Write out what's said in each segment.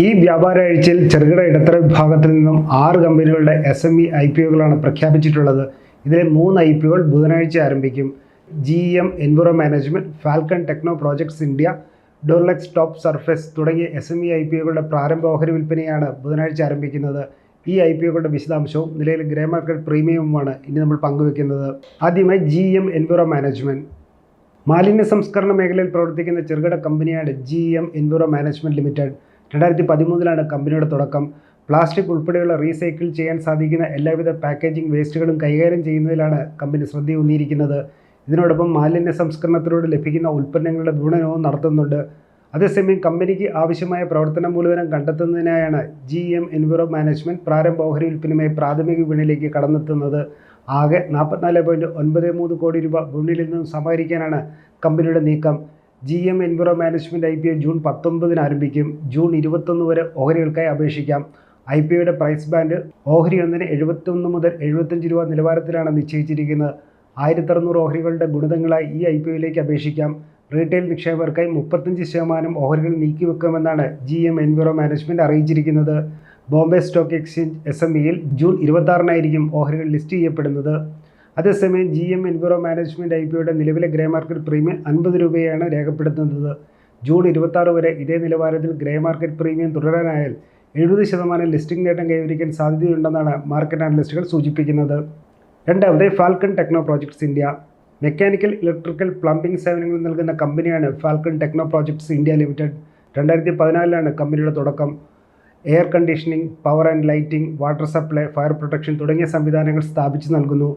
ഈ വ്യാപാര ആഴ്ചയിൽ ചെറുകിട ഇടത്തര വിഭാഗത്തിൽ നിന്നും ആറ് കമ്പനികളുടെ S M E I P ഒകളാണ് പ്രഖ്യാപിച്ചിട്ടുള്ളത്. ഇതിലെ മൂന്ന് ഐ പി ഒകൾ ബുധനാഴ്ച ആരംഭിക്കും. G M enviro management Falcon techno projects India Durlax top surface തുടങ്ങിയ S M E I P ഒകളുടെ പ്രാരംഭ ഓഹരി വിൽപ്പനയാണ് ബുധനാഴ്ച ആരംഭിക്കുന്നത്. ഈ ഐ പി ഒകളുടെ വിശദാംശവും നിലയിൽ ഗ്രേ മാർക്കറ്റ് പ്രീമിയവുമാണ് ഇനി നമ്മൾ പങ്കുവെക്കുന്നത്. ആദ്യമായി ജി എം എൻവറോ മാനേജ്മെന്റ് മാലിന്യ സംസ്കരണ മേഖലയിൽ പ്രവർത്തിക്കുന്ന ചെറുകിട കമ്പനിയാണ് G M enviro management limited രണ്ടായിരത്തി പതിമൂന്നിലാണ് കമ്പനിയുടെ തുടക്കം. പ്ലാസ്റ്റിക് ഉൾപ്പെടെയുള്ള റീസൈക്കിൾ ചെയ്യാൻ സാധിക്കുന്ന എല്ലാവിധ പാക്കേജിംഗ് വേസ്റ്റുകളും കൈകാര്യം ചെയ്യുന്നതിലാണ് കമ്പനി ശ്രദ്ധയൂന്നിയിരിക്കുന്നത്. ഇതിനോടൊപ്പം മാലിന്യ സംസ്കരണത്തിലൂടെ ലഭിക്കുന്ന ഉൽപ്പന്നങ്ങളുടെ വിപണനവും നടത്തുന്നുണ്ട്. അതേസമയം കമ്പനിക്ക് ആവശ്യമായ പ്രവർത്തന മൂലധനം കണ്ടെത്തുന്നതിനായാണ് ജി എം എൻവിറോ മാനേജ്മെന്റ് പ്രാരംഭ ഓഹരി വിൽപ്പനയുമായി പ്രാഥമിക വിപണിയിലേക്ക് കടന്നെത്തുന്നത്. ആകെ നാൽപ്പത്തിനാല് പോയിന്റ് ഒൻപത് മൂന്ന് കോടി രൂപ വിപണിയിൽ നിന്നും സമാഹരിക്കാനാണ് കമ്പനിയുടെ നീക്കം. G M enviro management I P O June പത്തൊമ്പതിന് ആരംഭിക്കും. ജൂൺ ഇരുപത്തൊന്ന് വരെ ഓഹരികൾക്കായി അപേക്ഷിക്കാം. ഐ പി ഒയുടെ പ്രൈസ് ബാൻഡ് ഓഹരി ഒന്നിന് എഴുപത്തൊന്ന് മുതൽ എഴുപത്തഞ്ച് രൂപ നിലവാരത്തിലാണ് നിശ്ചയിച്ചിരിക്കുന്നത്. ആയിരത്തി അറുന്നൂറ് ഓഹരികളുടെ ഗുണിതങ്ങളായി ഈ ഐ പി ഒയിലേക്ക് അപേക്ഷിക്കാം. റീറ്റെയിൽ നിക്ഷേപകർക്കായി മുപ്പത്തഞ്ച് ശതമാനം ഓഹരികൾ നീക്കിവെക്കുമെന്നാണ് ജി എം എൻവിറോ മാനേജ്മെന്റ് അറിയിച്ചിരിക്കുന്നത് Bombay stock exchange S M ഇയിൽ ജൂൺ ഇരുപത്താറിനായിരിക്കും ഓഹരികൾ ലിസ്റ്റ് ചെയ്യപ്പെടുന്നത്. അതേസമയം G M enviro management I പിയുടെ നിലവിലെ ഗ്രേ മാർക്കറ്റ് പ്രീമിയം അൻപത് രൂപയാണ് രേഖപ്പെടുത്തുന്നത്. ജൂൺ ഇരുപത്താറ് വരെ ഇതേ നിലവാരത്തിൽ ഗ്രേ മാർക്കറ്റ് പ്രീമിയം തുടരാനായാൽ എഴുപത് ശതമാനം ലിസ്റ്റിംഗ് നേട്ടം കൈവരിക്കാൻ സാധ്യതയുണ്ടെന്നാണ് മാർക്കറ്റ് അനലിസ്റ്റുകൾ സൂചിപ്പിക്കുന്നത്. രണ്ടാമത് Falcon techno projects India. Mechanical electrical plumbing സേവനങ്ങൾ നൽകുന്ന കമ്പനിയാണ് Falcon techno projects India limited. രണ്ടായിരത്തി പതിനാലിലാണ് കമ്പനിയുടെ തുടക്കം. Air conditioning power and lighting water supply fire protection തുടങ്ങിയ സംവിധാനങ്ങൾ സ്ഥാപിച്ചു നൽകുന്നു.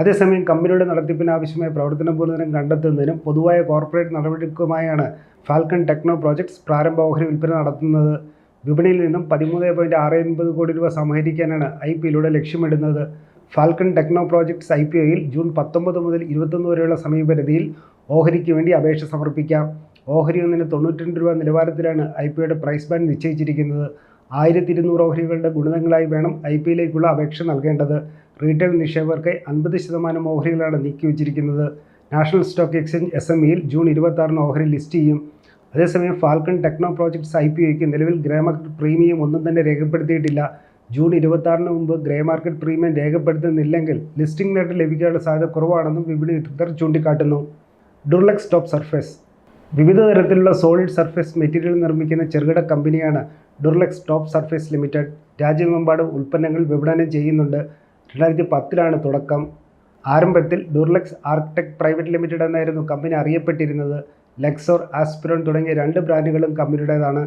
അതേസമയം കമ്പനിയുടെ നടത്തിപ്പിന് ആവശ്യമായ പ്രവർത്തന മൂലധനം കണ്ടെത്തുന്നതിനും പൊതുവായ കോർപ്പറേറ്റ് നടപടിക്കുമായാണ് ഫാൽക്കൺ ടെക്നോ പ്രോജക്ട്സ് പ്രാരംഭ ഓഹരി വിൽപ്പന നടത്തുന്നത്. വിപണിയിൽ നിന്നും പതിമൂന്ന് പോയിന്റ് ആറ് എൺപത് കോടി രൂപ സമാഹരിക്കാനാണ് ഐ പി യിലൂടെ ലക്ഷ്യമിടുന്നത്. Falcon techno projects I P ഒയിൽ June പത്തൊമ്പത് മുതൽ ഇരുപത്തൊന്ന് വരെയുള്ള സമയപരിധിയിൽ ഓഹരിക്ക് വേണ്ടി അപേക്ഷ സമർപ്പിക്കാം. ഓഹരി ഒന്നിന് തൊണ്ണൂറ്റിരണ്ട് രൂപ നിലവാരത്തിലാണ് ഐ പി ഒയുടെ പ്രൈസ് ബാൻഡ് നിശ്ചയിച്ചിരിക്കുന്നത്. ആയിരത്തി ഇരുന്നൂറ് ഓഹരികളുടെ ഗുണിതങ്ങളായി വേണം ഐ പി യിലേക്കുള്ള അപേക്ഷ നൽകേണ്ടത്. റീറ്റെയിൽ നിക്ഷേപകർക്ക് അൻപത് ശതമാനം ഓഹരികളാണ് നീക്കി വെച്ചിരിക്കുന്നത്. National stock exchange S M ഇയിൽ ജൂൺ ഇരുപത്താറിന് ഓഹരി ലിസ്റ്റ് ചെയ്യും. അതേസമയം Falcon techno projects I P ഒയ്ക്ക് നിലവിൽ ഗ്രേ മാർക്കറ്റ് പ്രീമിയം ഒന്നും തന്നെ രേഖപ്പെടുത്തിയിട്ടില്ല. ജൂൺ ഇരുപത്താറിന് മുമ്പ് ഗ്രേ മാർക്കറ്റ് പ്രീമിയം രേഖപ്പെടുത്തുന്നില്ലെങ്കിൽ ലിസ്റ്റിംഗ് നേട്ടം ലഭിക്കാനുള്ള സാധ്യത കുറവാണെന്നും വിപണി വിദഗ്ധർ ചൂണ്ടിക്കാട്ടുന്നു. ഡുർലക്സ് ടോപ്പ് സർഫേസ് വിവിധ തരത്തിലുള്ള സോളിഡ് സർഫേസ് മെറ്റീരിയൽ നിർമ്മിക്കുന്ന ചെറുകിട കമ്പനിയാണ് ഡുർലെക്സ് ടോപ്പ് സർഫേസ് ലിമിറ്റഡ്. രാജ്യമെമ്പാടും ഉൽപ്പന്നങ്ങൾ വിപണനം ചെയ്യുന്നുണ്ട്. രണ്ടായിരത്തി പത്തിലാണ് തുടക്കം. ആരംഭത്തിൽ Durlax architect private limited company company അറിയപ്പെട്ടിരുന്നത്. ലെക്സോർ ആസ്പിരോൺ തുടങ്ങിയ രണ്ട് ബ്രാൻഡുകളും കമ്പനിയുടേതാണ്.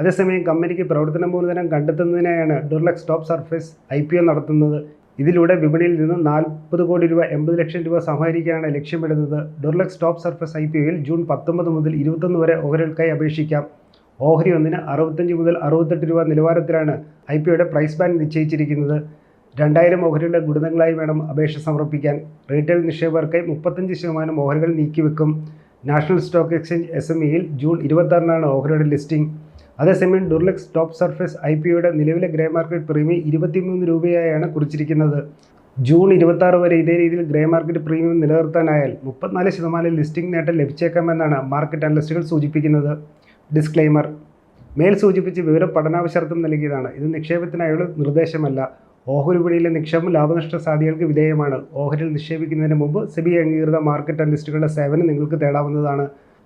അതേസമയം കമ്പനിക്ക് പ്രവർത്തന മൂലധനം കണ്ടെത്തുന്നതിനായാണ് ഡുർലക്സ് ടോപ്പ് സർഫേസ് ഐ നടത്തുന്നത്. ഇതിലൂടെ വിപണിയിൽ നിന്ന് നാൽപ്പത് കോടി രൂപ എൺപത് ലക്ഷം രൂപ സമാഹരിക്കാനാണ് ലക്ഷ്യമിടുന്നത്. Durlax top surface I P ഒയിൽ June പത്തൊമ്പത് മുതൽ ഇരുപത്തൊന്ന് വരെ ഓഹരികൾക്കായി അപേക്ഷിക്കാം. ഓഹരി ഒന്നിന് അറുപത്തഞ്ച് മുതൽ അറുപത്തെട്ട് രൂപ നിലവാരത്തിലാണ് ഐ പി ഒയുടെ പ്രൈസ് ബാൻഡ് നിശ്ചയിച്ചിരിക്കുന്നത്. രണ്ടായിരം ഓഹരികളുടെ ഗുണിതങ്ങളായി വേണം അപേക്ഷ സമർപ്പിക്കാൻ. റീറ്റെയിൽ നിക്ഷേപകർക്കായി മുപ്പത്തഞ്ച് ശതമാനം ഓഹരികൾ നീക്കിവെക്കും. National stock exchange S M ഇയിൽ ജൂൺ ഇരുപത്താറിനാണ് ഓഹരിയുടെ ലിസ്റ്റിംഗ്. അതേസമയം Durlax top surface I P ഒയുടെ നിലവിലെ ഗ്രേ മാർക്കറ്റ് പ്രീമിയം ഇരുപത്തിമൂന്ന് രൂപയായാണ് കുറിച്ചിരിക്കുന്നത്. ജൂൺ ഇരുപത്താറ് വരെ ഇതേ രീതിയിൽ ഗ്രേ മാർക്കറ്റ് പ്രീമിയം നിലനിർത്താനായാൽ മുപ്പത്തിനാല് ശതമാനം ലിസ്റ്റിംഗ് നേട്ടം ലഭിച്ചേക്കാമെന്നാണ് മാർക്കറ്റ് അനലിസ്റ്റുകൾ സൂചിപ്പിക്കുന്നത്. ഡിസ്ക്ലെയിമർ. മേൽ സൂചിപ്പിച്ച് വിവര പഠനാവശ്യാർത്ഥം നൽകിയതാണ്. ഇത് നിക്ഷേപത്തിനായുള്ള നിർദ്ദേശമല്ല. ഓഹരി വിപണിയിലെ നിക്ഷേപം ലാഭനഷ്ട സാധ്യതകൾക്ക് വിധേയമാണ്. ഓഹരിയിൽ നിക്ഷേപിക്കുന്നതിന് മുമ്പ് സെബി അംഗീകൃത മാർക്കറ്റ് അനലിസ്റ്റുകളുടെ സേവനം നിങ്ങൾക്ക് തേടാവുന്നതാണ്.